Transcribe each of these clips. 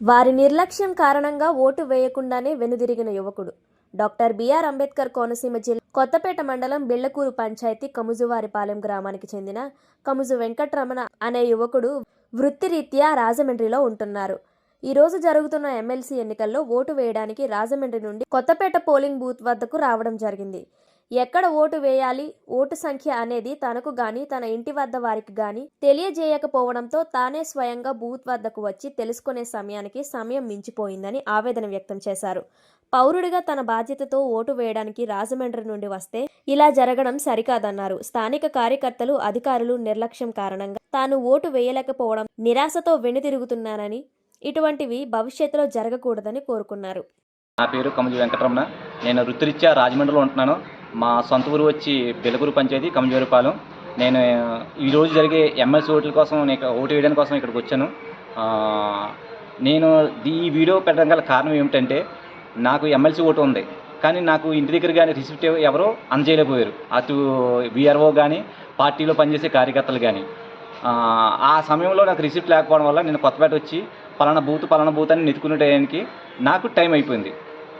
వారి నిర్లక్ష్యం కారణంగా ఓటు వేయకుండానే వెనుదిరిగిన యువకుడు. డాక్టర్ బిఆర్ అంబేద్కర్ కోనసీమ జిల్లా కొత్తపేట మండలం బిళ్ళకూరు పంచాయతీ కముజువారిపాలెం గ్రామానికి చెందిన కముజు వెంకట్రమణ అనే యువకుడు వృత్తిరీత్యా రాజమండ్రిలో ఉంటున్నారు. ఈ రోజు జరుగుతున్న ఎమ్మెల్సీ ఎన్నికల్లో ఓటు వేయడానికి రాజమండ్రి నుండి కొత్తపేట పోలింగ్ బూత్ వద్దకు రావడం జరిగింది. ఎక్కడ ఓటు వేయాలి ఓటు సంఖ్య అనేది తనకు గాని తన ఇంటి వద్ద వారికి గాని తెలియజేయకపోవడంతో తానే స్వయంగా బూత్ వద్దకు వచ్చి తెలుసుకునే సమయానికి సమయం మించిపోయిందని ఆవేదన వ్యక్తం చేశారు. పౌరుడిగా తన బాధ్యతతో ఓటు వేయడానికి రాజమండ్రి నుండి వస్తే ఇలా జరగడం సరికాదన్నారు. స్థానిక కార్యకర్తలు అధికారులు నిర్లక్ష్యం కారణంగా తాను ఓటు వేయలేకపోవడం నిరాశతో వెనుతిరుగుతున్నానని ఇటువంటివి భవిష్యత్తులో జరగకూడదని కోరుకున్నారు. నా పేరు కమలి వెంకటరమణ. నేను వృత్తిరీత్యా రాజమండ్రిలో ఉంటున్నాను. మా సొంత ఊరు వచ్చి బెలగూరు పంచాయతీ కమజోరిపాలెం. నేను ఈరోజు జరిగే ఎమ్మెల్సీ ఓట్ల కోసం నేను ఓటు వేయడానికి కోసం ఇక్కడికి వచ్చాను. నేను ఈ వీడియో పెట్టడం గల కారణం ఏమిటంటే నాకు ఎమ్మెల్సీ ఓటు ఉంది. కానీ నాకు ఇంటి దగ్గర కానీ రిసిప్ట్ ఎవరో అందజేయలేకపోయారు. అటు వీఆర్ఓ కానీ పార్టీలో పనిచేసే కార్యకర్తలు కానీ ఆ, ఆ సమయంలో నాకు రిసిప్ట్ లేకపోవడం వల్ల నేను కొత్తపేట వచ్చి పలానా బూత్ పలానా బూత్ అని నెతుకునే టయానికి నాకు టైం అయిపోయింది.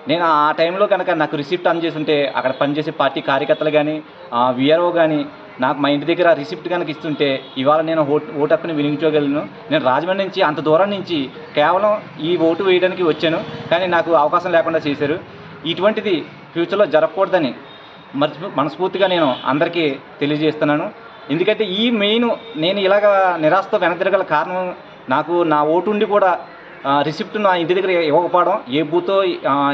నేను ఆ టైంలో కనుక నాకు రిసిప్ట్ అందజేసి ఉంటే అక్కడ పనిచేసే పార్టీ కార్యకర్తలు కానీ విఆర్ఓ కానీ నాకు మా ఇంటి దగ్గర రిసిప్ట్ కనుక ఇస్తుంటే ఇవాళ నేను ఓటు ఓటు హక్కుని వినియోగించగలను. నేను రాజమండ్రి నుంచి అంత దూరం నుంచి కేవలం ఈ ఓటు వేయడానికి వచ్చాను. కానీ నాకు అవకాశం లేకుండా చేశారు. ఇటువంటిది ఫ్యూచర్లో జరగకూడదని మర్చి మనస్ఫూర్తిగా నేను అందరికీ తెలియజేస్తున్నాను. ఎందుకంటే ఈ మెయిన్ నేను ఇలాగ నిరాశతో వెనతిరగల కారణం నాకు నా ఓటు ఉండి కూడా రిసిప్ట్ నా ఇంటి దగ్గర ఇవ్వకపోవడం ఏ బూతో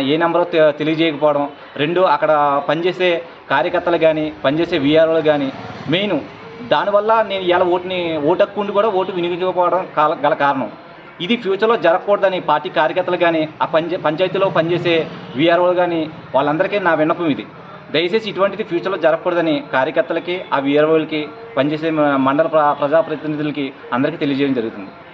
ఏ నెంబరో తె- తెలియజేయకపోవడం రెండు అక్కడ పనిచేసే కార్యకర్తలు కానీ పనిచేసే విఆర్ఓలు కానీ మెయిన్ దానివల్ల నేను ఇలా ఓటుని ఓటు హక్కు ఉండి కూడా ఓటు వినియోగించకపోవడం గల కారణం. ఇది ఫ్యూచర్లో జరగకూడదని పార్టీ కార్యకర్తలు కానీ ఆ పంచ పంచాయతీలో పనిచేసే విఆర్ఓలు కానీ వాళ్ళందరికీ నా విన్నపం ఇది. దయచేసి ఇటువంటిది ఫ్యూచర్లో జరగకూడదని కార్యకర్తలకి ఆ విఆర్ఓలకి పనిచేసే మండల ప్ర- ప్రజాప్రతినిధులకి అందరికీ తెలియజేయడం జరుగుతుంది.